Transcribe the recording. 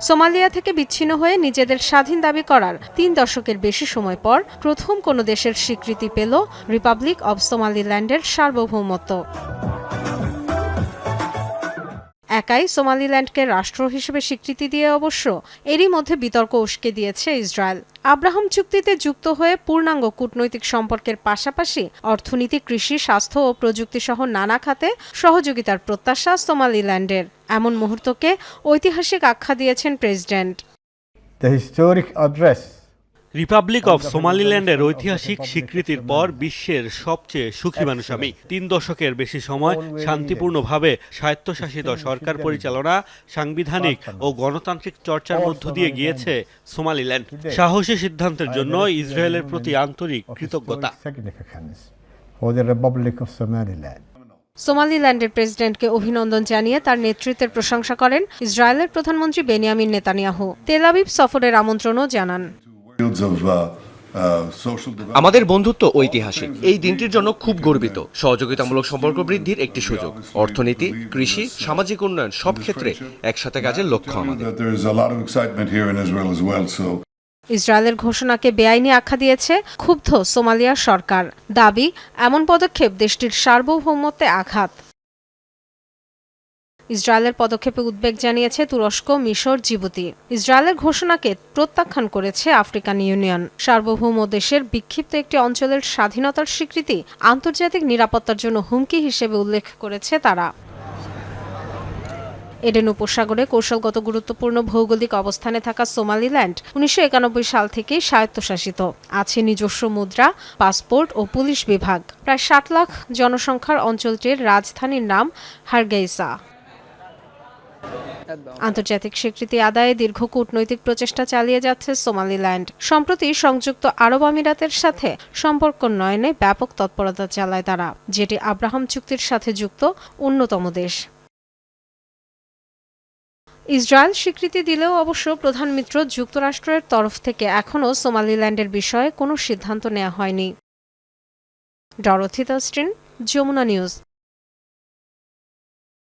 Somalia থেকে বিচ্ছিন্ন হয়ে নিজেদের স্বাধীন দাবি করার তিন দশকের বেশি সময় পর প্রথম কোনো দেশের স্বীকৃতি পেল রিপাবলিক অব সোমালিল্যান্ডের সার্বভৌমত্ব। একাই সোমালিল্যান্ডকে রাষ্ট্র হিসেবে স্বীকৃতি দিয়ে অবশ্য এরই মধ্যে বিতর্ক উস্কে দিয়েছে ইসরায়েল। আব্রাহাম চুক্তিতে যুক্ত হয়ে পূর্ণাঙ্গ কূটনৈতিক সম্পর্কের পাশাপাশি অর্থনীতি, কৃষি, স্বাস্থ্য ও প্রযুক্তি সহ নানা খাতে সহযোগিতার প্রত্যাশা সোমালিল্যান্ডের। এমন মুহূর্তকে ঐতিহাসিক আখ্যা দিয়েছেন president. The historic address republic of সোমালিল্যান্ডের ঐতিহাসিক স্বীকৃতির পর বিশ্বের সবচেয়ে সুখী মানুষ আমি। তিন দশকের বেশি সময় শান্তিপূর্ণভাবে স্বায়ত্তশাসিত সরকার পরিচালনা সাংবিধানিক ও গণতান্ত্রিক চর্চার মধ্য দিয়ে গিয়েছে সোমালিল্যান্ড। সাহসী সিদ্ধান্তের জন্য ইসরায়েলের প্রতি আন্তরিক কৃতজ্ঞতা. সোমালিল্যান্ডের প্রেসিডেন্টকে অভিনন্দন জানিয়ে তার নেতৃত্বের প্রশংসা করেন ইসরায়েলের প্রধানমন্ত্রী বেনিয়ামিন নেতানিয়াহু। তেলাবিব সফরের আমন্ত্রণও জানান। Uh, uh. আমাদের বন্ধুত্ব ঐতিহাসিক। এই দিনটির জন্য খুব গর্বিত। সহযোগিতামূলক সম্পর্ক বৃদ্ধির একটি সুযোগ। অর্থনীতি কৃষি সামাজিক উন্নয়ন সব ক্ষেত্রে একসাথে কাজের লক্ষ্য আমাদের। ইসরায়েলের ঘোষণাকে বেআইনি আখ্যা দিয়েছে ক্ষুব্ধ সোমালিয়া সরকার। দাবি এমন পদক্ষেপ দেশটির সার্বভৌমত্বে আঘাত। ইসরায়েলের পদক্ষেপে উদ্বেগ জানিয়েছে তুরস্ক, মিশর, জিবুতি। ইসরায়েলের ঘোষণাকে প্রত্যাখ্যান করেছে আফ্রিকান ইউনিয়ন। সার্বভৌম দেশের বিক্ষিপ্ত একটি অঞ্চলের স্বাধীনতার স্বীকৃতি আন্তর্জাতিক নিরাপত্তার জন্য হুমকি হিসেবে উল্লেখ করেছে তারা। এডেন উপসাগরে কৌশলগত গুরুত্বপূর্ণ ভৌগোলিক অবস্থানে থাকা সোমালিল্যান্ড উনিশশো একানব্বই সাল থেকেই স্বায়ত্তশাসিত। আছে নিজস্ব মুদ্রা, পাসপোর্ট ও পুলিশ বিভাগ। প্রায় ষাট লাখ জনসংখ্যার অঞ্চলটির রাজধানীর নাম হারগেইসা। আন্তর্জাতিক স্বীকৃতি আদায়ে দীর্ঘ কূটনৈতিক প্রচেষ্টা চালিয়ে যাচ্ছে সোমালিল্যান্ড। সম্প্রতি সংযুক্ত আরব আমিরাতের সাথে সম্পর্ক নয়নে ব্যাপক তৎপরতা চালায় তারা, যেটি আব্রাহাম চুক্তির সাথে যুক্ত অন্যতম দেশ। ইসরায়েল স্বীকৃতি দিলেও অবশ্য প্রধান মিত্র যুক্তরাষ্ট্রের তরফ থেকে এখনও সোমালিল্যান্ডের বিষয়ে কোনো সিদ্ধান্ত নেওয়া হয়নি। Dorothy Tustin, Jamuna news.